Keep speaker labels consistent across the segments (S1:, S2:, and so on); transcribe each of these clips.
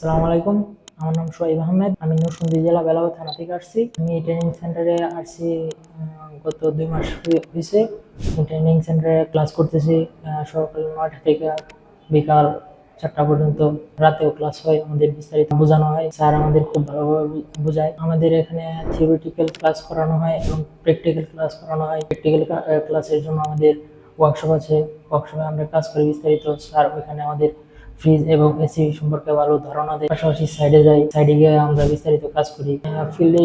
S1: আসসালামু আলাইকুম। আমার নাম সোহাইব আহমেদ। আমি নরসিংদী জেলা বেলাগা থানা থেকে আসছি। আমি ট্রেনিং সেন্টারে আসছি গত দুই মাস হয়েছে ট্রেনিং সেন্টারে ক্লাস করতেছি সকাল নয়টা থেকে বিকাল চারটা পর্যন্ত। রাতেও ক্লাস হয়, আমাদের বিস্তারিত বোঝানো হয়। স্যার আমাদের খুব ভালোভাবে বোঝায়। আমাদের এখানে থিওরিটিক্যাল ক্লাস করানো হয় এবং প্র্যাকটিক্যাল ক্লাস করানো হয়। প্র্যাকটিক্যাল ক্লাসের জন্য আমাদের ওয়ার্কশপ আছে। ওয়ার্কশপে আমরা কাজ করি বিস্তারিত। স্যার ওইখানে আমাদের ফ্রিজ এবং এসি সম্পর্কে ভালো ধারণা দেয়। পাশাপাশি সাইডে যাই সাইডে গিয়ে আমরা বিস্তারিত কাজ করি। ফিল্ডে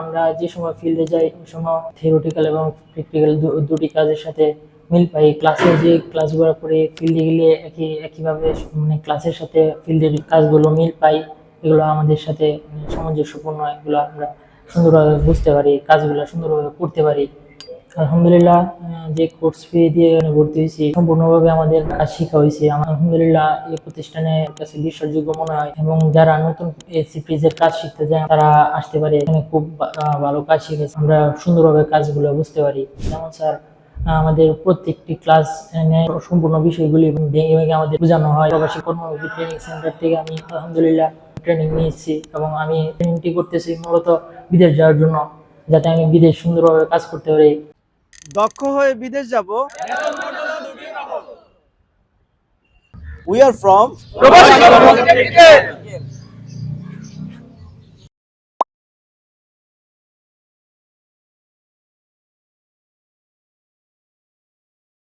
S1: আমরা যে সময় ফিল্ডে যাই, ওই সময় থিওরিটিক্যাল এবং প্র্যাকটিক্যাল দুটি কাজের সাথে মিল পাই। ক্লাসে যে ক্লাসগুলো করে ফিল্ডে গেলে একই, একইভাবে মানে ক্লাসের সাথে ফিল্ডের কাজগুলো মিল পাই। এগুলো আমাদের সাথে মানে সামঞ্জস্যপূর্ণ, এগুলো আমরা সুন্দরভাবে বুঝতে পারি, কাজগুলো সুন্দরভাবে করতে পারি। আলহামদুলিল্লাহ যে কোর্স ফি দিয়ে এখানে ভর্তি হয়েছি, সম্পূর্ণভাবে আমাদের কাজ শেখা হয়েছে। আলহামদুলিল্লাহ এই প্রতিষ্ঠানে কাছে বিশ্বাসযোগ্য মনে হয় এবং যারা নতুন এসি কাজ শিখতে যায়, তারা আসতে পারে। এখানে খুব ভালো কাজ শিখেছে। আমরা সুন্দরভাবে কাজগুলো বুঝতে পারি। যেমন স্যার আমাদের প্রত্যেকটি ক্লাস সম্পূর্ণ বিষয়গুলি ভেঙে আমাদের বোঝানো হয়। প্রবাসী কর্মমুখী ট্রেনিং সেন্টার থেকে আমি আলহামদুলিল্লাহ ট্রেনিং নিয়েছি এবং আমি ট্রেনিংটি করতেছি মূলত বিদেশ যাওয়ার জন্য, যাতে আমি বিদেশ সুন্দরভাবে কাজ করতে পারি।
S2: দক্ষ হয়ে বিদেশ যাব। We are from